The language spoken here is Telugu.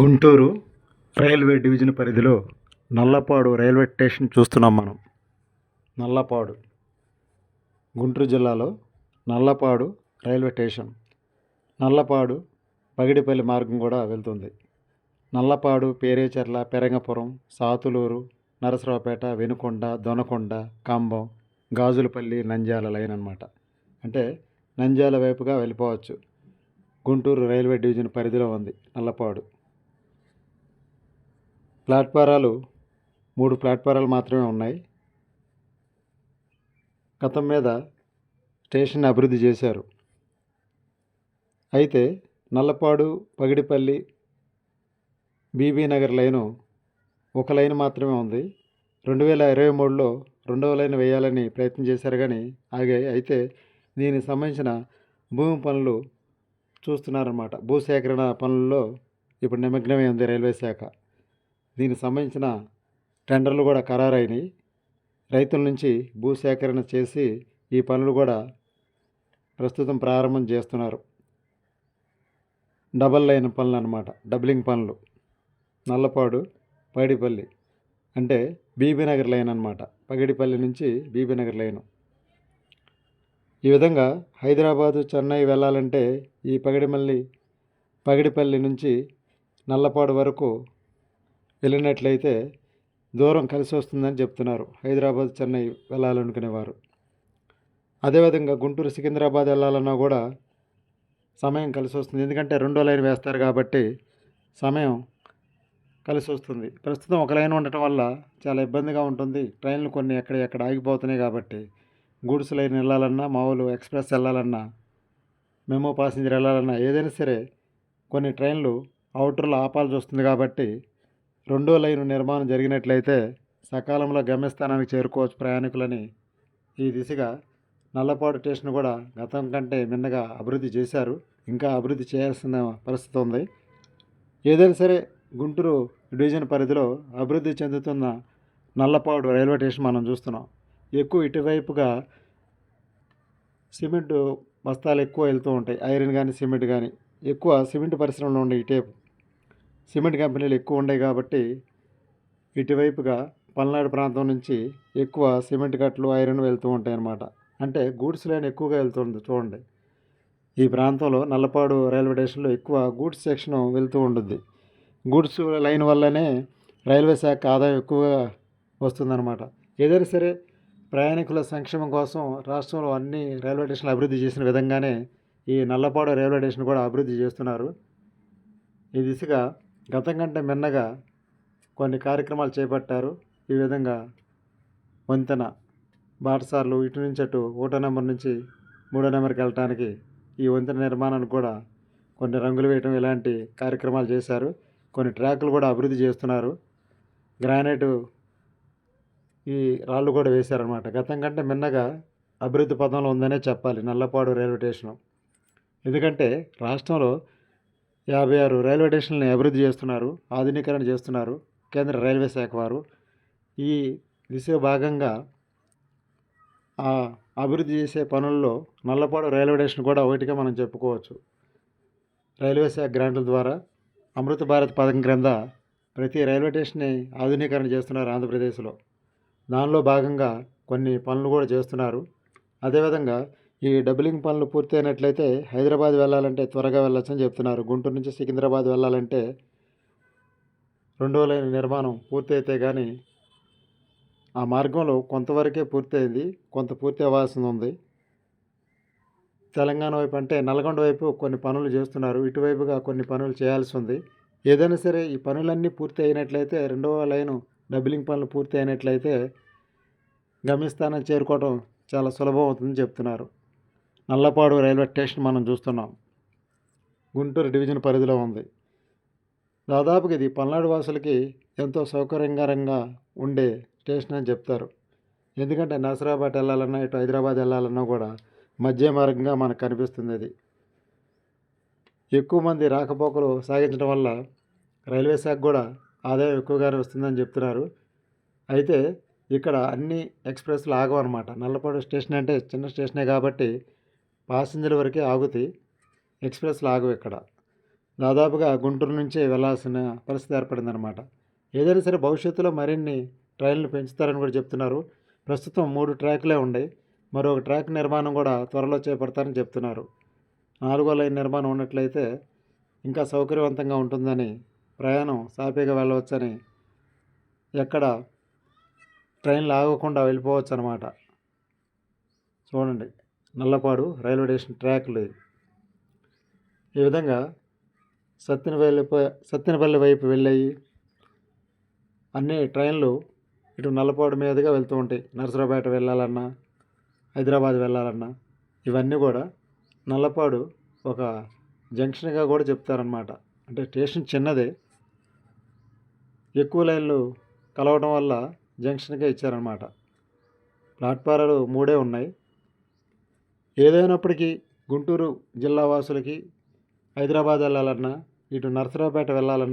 గుంటూరు రైల్వే డివిజన్ పరిధిలో నల్లపాడు రైల్వే స్టేషన్ చూస్తున్నాం మనం. నల్లపాడు. గుంటూరు జిల్లాలో నల్లపాడు రైల్వే స్టేషన్. నల్లపాడు పగిడిపల్లి మార్గం కూడా వెళ్తుంది. నల్లపాడు పేరేచర్ల పెరంగపురం సాతులూరు నరసరావుపేట వెనుకొండ దొనకొండ కంబం గాజులపల్లి నంద్యాల లైన్ అన్నమాట. అంటే నంద్యాల వైపుగా వెళ్ళిపోవచ్చు. గుంటూరు రైల్వే డివిజన్ పరిధిలో ఉంది నల్లపాడు. ప్లాట్ఫారాలు మూడు ప్లాట్ఫారాలు మాత్రమే ఉన్నాయి. గతం మీద స్టేషన్ అభివృద్ధి చేశారు. అయితే నల్లపాడు పగిడిపల్లి బీబీ నగర్ లైను ఒక లైన్ మాత్రమే ఉంది. రెండు వేల ఇరవై మూడులో రెండవ లైన్ వేయాలని ప్రయత్నం చేశారు కానీ ఆగాయి అయితే దీనికి సంబంధించిన భూమి పనులు చూస్తున్నారన్నమాట. భూసేకరణ పనుల్లో ఇప్పుడు నిమగ్నమై ఉంది రైల్వే శాఖ. దీనికి సంబంధించిన టెండర్లు కూడా ఖరారైనాయి. రైతుల నుంచి భూసేకరణ చేసి ఈ పనులు కూడా ప్రస్తుతం ప్రారంభం చేస్తున్నారు. డబల్ లైన్ పనులు అనమాట డబ్లింగ్ పనులు. నల్లపాడు పైడిపల్లి అంటే బీబీనగర్ లైన్ అనమాట పగిడిపల్లి నుంచి బీబీనగర్ లైను. ఈ విధంగా హైదరాబాదు చెన్నై వెళ్ళాలంటే ఈ పగిడిమల్లి పగిడిపల్లి నుంచి నల్లపాడు వరకు వెళ్ళినట్లయితే దూరం కలిసి వస్తుందని చెప్తున్నారు. హైదరాబాద్ చెన్నై వెళ్ళాలనుకునేవారు. అదేవిధంగా గుంటూరు సికింద్రాబాద్ వెళ్ళాలన్నా కూడా సమయం కలిసి వస్తుంది. ఎందుకంటే రెండో లైన్ వేస్తారు కాబట్టి సమయం కలిసి వస్తుంది. ప్రస్తుతం ఒక లైన్ ఉండటం వల్ల చాలా ఇబ్బందిగా ఉంటుంది. ట్రైన్లు కొన్ని ఎక్కడ ఎక్కడ ఆగిపోతున్నాయి కాబట్టి గూడ్స్ లైన్ వెళ్ళాలన్నా మామూలు ఎక్స్ప్రెస్ వెళ్ళాలన్నా మెమో ప్యాసింజర్ వెళ్ళాలన్నా ఏదైనా సరే కొన్ని ట్రైన్లు అవుటర్లో ఆపాల్సి వస్తుంది కాబట్టి రెండో లైను నిర్మాణం జరిగినట్లయితే సకాలంలో గమ్యస్థానానికి చేరుకోవచ్చు ప్రయాణికులని. ఈ దిశగా నల్లపాడు స్టేషన్ కూడా గతం కంటే మిన్నగా అభివృద్ధి చేశారు. ఇంకా అభివృద్ధి చేయాల్సిన పరిస్థితి ఉంది. ఏదైనా సరే గుంటూరు డివిజన్ పరిధిలో అభివృద్ధి చెందుతున్న నల్లపాడు రైల్వే స్టేషన్ మనం చూస్తున్నాం. ఎక్కువ ఇటువైపుగా సిమెంట్ బస్తాలు ఎక్కువ వెళ్తూ ఉంటాయి. ఐరన్ కానీ సిమెంట్ కానీ ఎక్కువ సిమెంట్ పరిశ్రమలు ఉండే ఇటేపు సిమెంట్ కంపెనీలు ఎక్కువ ఉన్నాయి కాబట్టి ఇటువైపుగా పల్నాడు ప్రాంతం నుంచి ఎక్కువ సిమెంట్ కట్టలు ఐరన్ వెళ్తూ ఉంటాయి అన్నమాట అంటే గూడ్స్ లైన్ ఎక్కువగా వెళ్తుంది చూడండి. ఈ ప్రాంతంలో నల్లపాడు రైల్వే స్టేషన్లో ఎక్కువ గూడ్స్ సెక్షన్ వెళ్తూ ఉంటుంది గూడ్స్ లైన్ వల్లనే రైల్వే శాఖ ఆదాయం ఎక్కువగా వస్తుందన్నమాట. ఏదైనా సరే ప్రయాణికుల సంక్షేమం కోసం రాష్ట్రంలో అన్ని రైల్వే స్టేషన్లు అభివృద్ధి చేసిన విధంగానే ఈ నల్లపాడు రైల్వే స్టేషన్ కూడా అభివృద్ధి చేస్తున్నారు. ఈ దిశగా గతం కంటే మిన్నగా కొన్ని కార్యక్రమాలు చేపట్టారు. ఈ విధంగా వంతెన బాటసార్లు ఇటు నుంచి అటు ఒకటో నెంబర్ నుంచి మూడో నెంబర్కి వెళ్ళటానికి ఈ వంతెన నిర్మాణానికి కూడా కొన్ని రంగులు వేయటం ఇలాంటి కార్యక్రమాలు చేశారు. కొన్ని ట్రాక్లు కూడా అభివృద్ధి చేస్తున్నారు. గ్రానైట్ ఈ రాళ్ళు కూడా వేశారనమాట గతం కంటే మిన్నగా అభివృద్ధి పదంలో ఉందనే చెప్పాలి. Nallapadu railway station. ఎందుకంటే రాష్ట్రంలో యాభై ఆరు రైల్వే స్టేషన్లని అభివృద్ధి చేస్తున్నారు ఆధునీకరణ చేస్తున్నారు కేంద్ర రైల్వే శాఖ వారు. ఈ దిశ భాగంగా ఆ అభివృద్ధి చేసే పనుల్లో నల్లపాడు రైల్వే స్టేషన్ కూడా ఒకటిగా మనం చెప్పుకోవచ్చు. రైల్వే శాఖ గ్రాంట్ల ద్వారా అమృత భారత్ పథకం క్రింద ప్రతి రైల్వే స్టేషన్ని ఆధునీకరణ చేస్తున్నారు ఆంధ్రప్రదేశ్లో. దానిలో భాగంగా కొన్ని పనులు కూడా చేస్తున్నారు. అదేవిధంగా ఈ డబులింగ్ పనులు పూర్తయినట్లయితే హైదరాబాద్ వెళ్ళాలంటే త్వరగా వెళ్ళొచ్చని చెప్తున్నారు. గుంటూరు నుంచి సికింద్రాబాద్ వెళ్ళాలంటే రెండో లైన్ నిర్మాణం పూర్తయితే కానీ ఆ మార్గంలో కొంతవరకే పూర్తయింది కొంత పూర్తి అవ్వాల్సింది ఉంది. తెలంగాణ వైపు అంటే నల్గొండ వైపు కొన్ని పనులు చేస్తున్నారు. ఇటువైపుగా కొన్ని పనులు చేయాల్సి ఉంది. ఏదైనా సరే ఈ పనులన్నీ పూర్తి అయినట్లయితే రెండవ లైను డబ్లింగ్ పనులు పూర్తి అయినట్లయితే గమ్యస్థానం చేరుకోవడం చాలా సులభం అవుతుందని చెప్తున్నారు. నల్లపాడు రైల్వే స్టేషన్ మనం చూస్తున్నాం. గుంటూరు డివిజన్ పరిధిలో ఉంది. దాదాపుగా ఇది పల్నాడు వాసులకి ఎంతో సౌకర్యకరంగా ఉండే స్టేషన్ అని చెప్తారు. ఎందుకంటే నసరాబాద్ వెళ్ళాలన్నా ఇటు హైదరాబాద్ వెళ్ళాలన్నా కూడా మధ్య మార్గంగా మనకు కనిపిస్తుంది అది. ఎక్కువ మంది రాకపోకలు సాగించడం వల్ల రైల్వే శాఖ కూడా ఆదాయం ఎక్కువగానే వస్తుందని చెప్తున్నారు. అయితే ఇక్కడ అన్ని ఎక్స్ప్రెస్లు ఆగవు అనమాట నల్లపాడు స్టేషన్ అంటే చిన్న స్టేషనే కాబట్టి పాసింజర్ వరకే ఆగుతాయి ఎక్స్ప్రెస్లు ఆగవు ఇక్కడ దాదాపుగా గుంటూరు నుంచే వెళ్ళాల్సిన పరిస్థితి ఏర్పడిందనమాట ఏదైనా సరే భవిష్యత్తులో మరిన్ని ట్రైన్లు పెంచుతారని కూడా చెప్తున్నారు. ప్రస్తుతం మూడు ట్రాక్లే ఉన్నాయి మరొక ట్రాక్ నిర్మాణం కూడా త్వరలో చేపడతారని చెప్తున్నారు. నాలుగో లైన్ నిర్మాణం ఉన్నట్లయితే ఇంకా సౌకర్యవంతంగా ఉంటుందని ప్రయాణం సాఫీగా వెళ్ళవచ్చని ఎక్కడ ట్రైన్లు ఆగకుండా వెళ్ళిపోవచ్చు అనమాట చూడండి. నల్లపాడు రైల్వే స్టేషన్ ట్రాక్లు. లేదు ఈ విధంగా సత్తెనపల్లి సత్యనపల్లి సత్తెనపల్లి వైపు వెళ్ళాయి. అన్ని ట్రైన్లు ఇటు నల్లపాడు మీదుగా వెళ్తూ ఉంటాయి. నరసరావుపేట వెళ్ళాలన్నా హైదరాబాద్ వెళ్ళాలన్నా. ఇవన్నీ కూడా నల్లపాడు ఒక జంక్షన్గా కూడా చెప్తారనమాట అంటే స్టేషన్ చిన్నదే. ఎక్కువ లైన్లు కలవడం వల్ల జంక్షన్గా ఇచ్చారనమాట ప్లాట్ఫారాలు మూడే ఉన్నాయి. ఏదైనప్పటికీ గుంటూరు జిల్లా వాసులకి హైదరాబాద్ వెళ్ళాలన్నా ఇటు నరసరావుపేట వెళ్ళాలన్నా